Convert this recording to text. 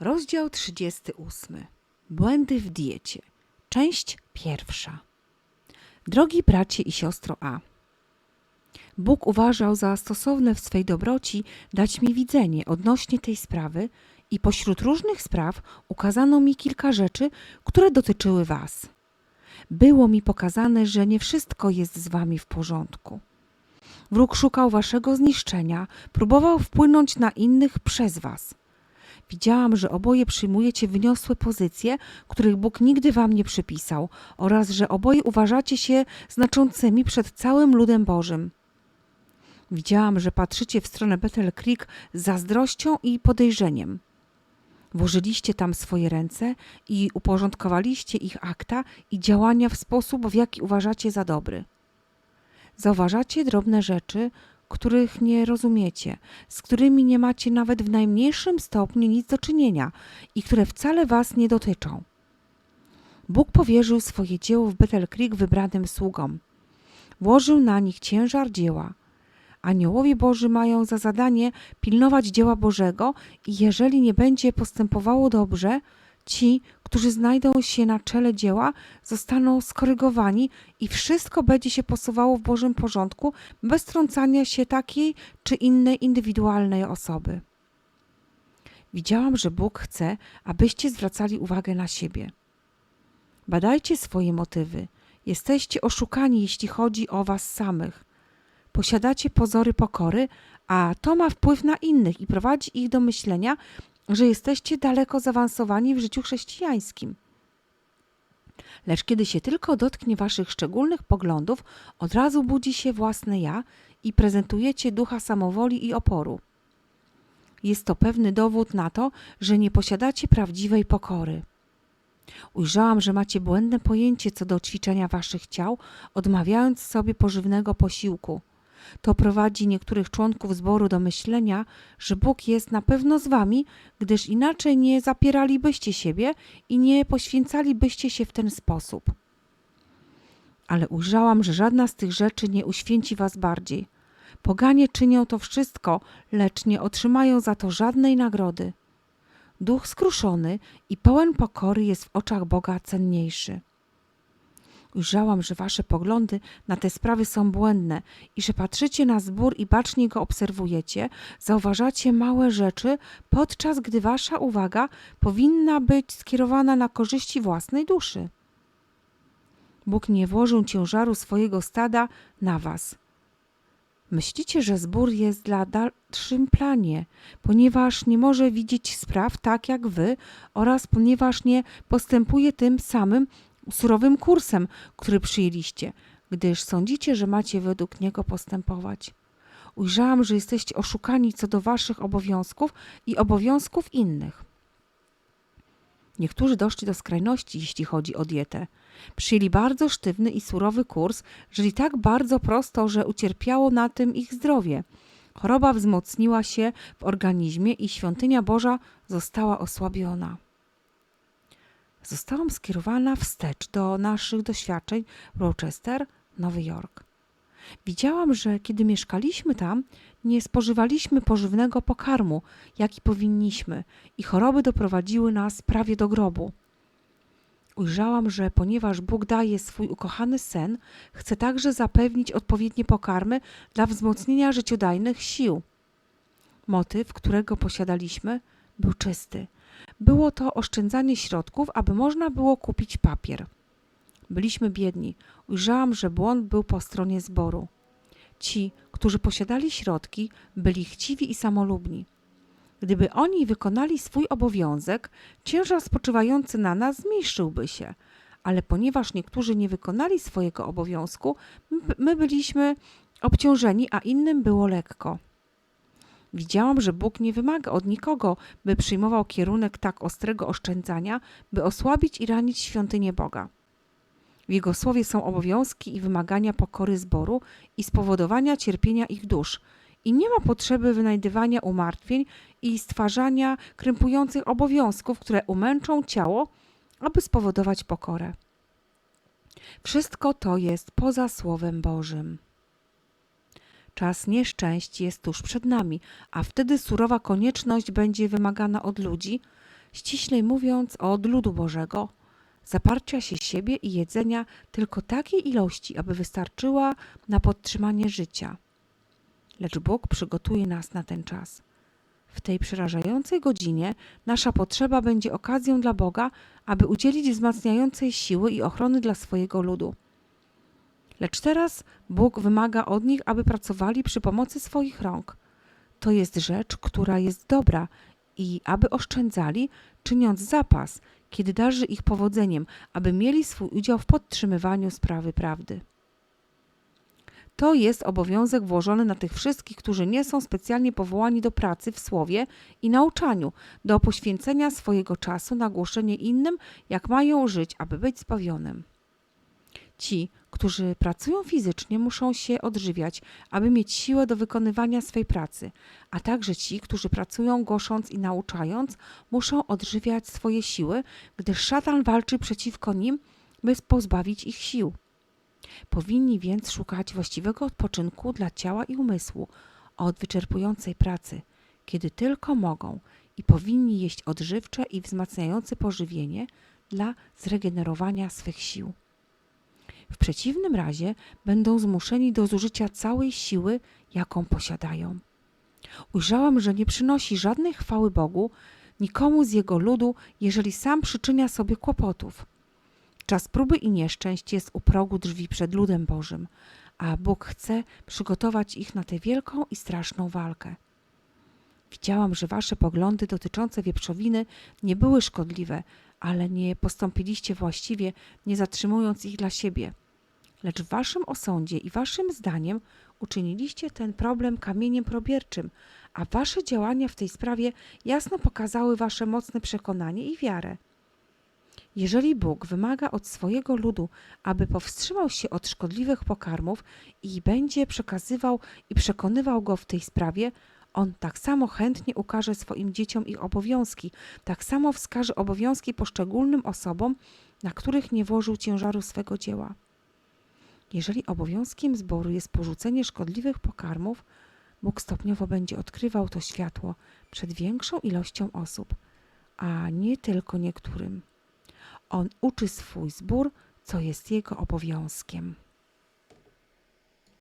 Rozdział 38. Błędy w diecie. Część pierwsza. Drogi bracie i siostro A. Bóg uważał za stosowne w swej dobroci dać mi widzenie odnośnie tej sprawy i pośród różnych spraw ukazano mi kilka rzeczy, które dotyczyły was. Było mi pokazane, że nie wszystko jest z wami w porządku. Wróg szukał waszego zniszczenia, próbował wpłynąć na innych przez was. Widziałam, że oboje przyjmujecie wyniosłe pozycje, których Bóg nigdy wam nie przypisał, oraz że oboje uważacie się znaczącymi przed całym ludem Bożym. Widziałam, że patrzycie w stronę Bethel Creek z zazdrością i podejrzeniem. Włożyliście tam swoje ręce i uporządkowaliście ich akta i działania w sposób, w jaki uważacie za dobry. Zauważacie drobne rzeczy, których nie rozumiecie, z którymi nie macie nawet w najmniejszym stopniu nic do czynienia i które wcale was nie dotyczą. Bóg powierzył swoje dzieło w Bethel Creek wybranym sługom. Włożył na nich ciężar dzieła. Aniołowie Boży mają za zadanie pilnować dzieła Bożego i jeżeli nie będzie postępowało dobrze, ci, którzy znajdą się na czele dzieła, zostaną skorygowani i wszystko będzie się posuwało w Bożym porządku, bez trącania się takiej czy innej indywidualnej osoby. Widziałam, że Bóg chce, abyście zwracali uwagę na siebie. Badajcie swoje motywy. Jesteście oszukani, jeśli chodzi o was samych. Posiadacie pozory pokory, a to ma wpływ na innych i prowadzi ich do myślenia, że jesteście daleko zaawansowani w życiu chrześcijańskim. Lecz kiedy się tylko dotknie waszych szczególnych poglądów, od razu budzi się własne ja i prezentujecie ducha samowoli i oporu. Jest to pewny dowód na to, że nie posiadacie prawdziwej pokory. Ujrzałam, że macie błędne pojęcie co do ćwiczenia waszych ciał, odmawiając sobie pożywnego posiłku. To prowadzi niektórych członków zboru do myślenia, że Bóg jest na pewno z wami, gdyż inaczej nie zapieralibyście siebie i nie poświęcalibyście się w ten sposób. Ale ujrzałam, że żadna z tych rzeczy nie uświęci was bardziej. Poganie czynią to wszystko, lecz nie otrzymają za to żadnej nagrody. Duch skruszony i pełen pokory jest w oczach Boga cenniejszy. Ujrzałam, że wasze poglądy na te sprawy są błędne i że patrzycie na zbór i bacznie go obserwujecie, zauważacie małe rzeczy, podczas gdy wasza uwaga powinna być skierowana na korzyści własnej duszy. Bóg nie włożył ciężaru swojego stada na was. Myślicie, że zbór jest dla dalszym planie, ponieważ nie może widzieć spraw tak jak wy oraz ponieważ nie postępuje tym samym surowym kursem, który przyjęliście, gdyż sądzicie, że macie według niego postępować. Ujrzałam, że jesteście oszukani co do waszych obowiązków i obowiązków innych. Niektórzy doszli do skrajności, jeśli chodzi o dietę. Przyjęli bardzo sztywny i surowy kurs, żyli tak bardzo prosto, że ucierpiało na tym ich zdrowie. Choroba wzmocniła się w organizmie i świątynia Boża została osłabiona. Zostałam skierowana wstecz do naszych doświadczeń w Rochester, Nowy Jork. Widziałam, że kiedy mieszkaliśmy tam, nie spożywaliśmy pożywnego pokarmu, jaki powinniśmy, i choroby doprowadziły nas prawie do grobu. Ujrzałam, że ponieważ Bóg daje swój ukochany sen, chce także zapewnić odpowiednie pokarmy dla wzmocnienia życiodajnych sił. Motyw, którego posiadaliśmy, był czysty. Było to oszczędzanie środków, aby można było kupić papier. Byliśmy biedni. Ujrzałam, że błąd był po stronie zboru. Ci, którzy posiadali środki, byli chciwi i samolubni. Gdyby oni wykonali swój obowiązek, ciężar spoczywający na nas zmniejszyłby się, ale ponieważ niektórzy nie wykonali swojego obowiązku, my byliśmy obciążeni, a innym było lekko. Widziałam, że Bóg nie wymaga od nikogo, by przyjmował kierunek tak ostrego oszczędzania, by osłabić i ranić świątynię Boga. W Jego słowie są obowiązki i wymagania pokory zboru i spowodowania cierpienia ich dusz. I nie ma potrzeby wynajdywania umartwień i stwarzania krępujących obowiązków, które umęczą ciało, aby spowodować pokorę. Wszystko to jest poza Słowem Bożym. Czas nieszczęść jest tuż przed nami, a wtedy surowa konieczność będzie wymagana od ludzi, ściślej mówiąc od ludu Bożego, zaparcia się siebie i jedzenia tylko takiej ilości, aby wystarczyła na podtrzymanie życia. Lecz Bóg przygotuje nas na ten czas. W tej przerażającej godzinie nasza potrzeba będzie okazją dla Boga, aby udzielić wzmacniającej siły i ochrony dla swojego ludu. Lecz teraz Bóg wymaga od nich, aby pracowali przy pomocy swoich rąk. To jest rzecz, która jest dobra i aby oszczędzali, czyniąc zapas, kiedy darzy ich powodzeniem, aby mieli swój udział w podtrzymywaniu sprawy prawdy. To jest obowiązek włożony na tych wszystkich, którzy nie są specjalnie powołani do pracy w słowie i nauczaniu, do poświęcenia swojego czasu na głoszenie innym, jak mają żyć, aby być zbawionym. Ci, którzy pracują fizycznie, muszą się odżywiać, aby mieć siłę do wykonywania swej pracy, a także ci, którzy pracują głosząc i nauczając, muszą odżywiać swoje siły, gdyż szatan walczy przeciwko nim, by pozbawić ich sił. Powinni więc szukać właściwego odpoczynku dla ciała i umysłu od wyczerpującej pracy, kiedy tylko mogą, i powinni jeść odżywcze i wzmacniające pożywienie dla zregenerowania swych sił. W przeciwnym razie będą zmuszeni do zużycia całej siły, jaką posiadają. Ujrzałam, że nie przynosi żadnej chwały Bogu, nikomu z jego ludu, jeżeli sam przyczynia sobie kłopotów. Czas próby i nieszczęść jest u progu drzwi przed ludem Bożym, a Bóg chce przygotować ich na tę wielką i straszną walkę. Widziałam, że wasze poglądy dotyczące wieprzowiny nie były szkodliwe, ale nie postąpiliście właściwie, nie zatrzymując ich dla siebie. Lecz w waszym osądzie i waszym zdaniem uczyniliście ten problem kamieniem probierczym, a wasze działania w tej sprawie jasno pokazały wasze mocne przekonanie i wiarę. Jeżeli Bóg wymaga od swojego ludu, aby powstrzymał się od szkodliwych pokarmów i będzie przekazywał i przekonywał go w tej sprawie, on tak samo chętnie ukaże swoim dzieciom ich obowiązki, tak samo wskaże obowiązki poszczególnym osobom, na których nie włożył ciężaru swego dzieła. Jeżeli obowiązkiem zboru jest porzucenie szkodliwych pokarmów, Bóg stopniowo będzie odkrywał to światło przed większą ilością osób, a nie tylko niektórym. On uczy swój zbór, co jest jego obowiązkiem.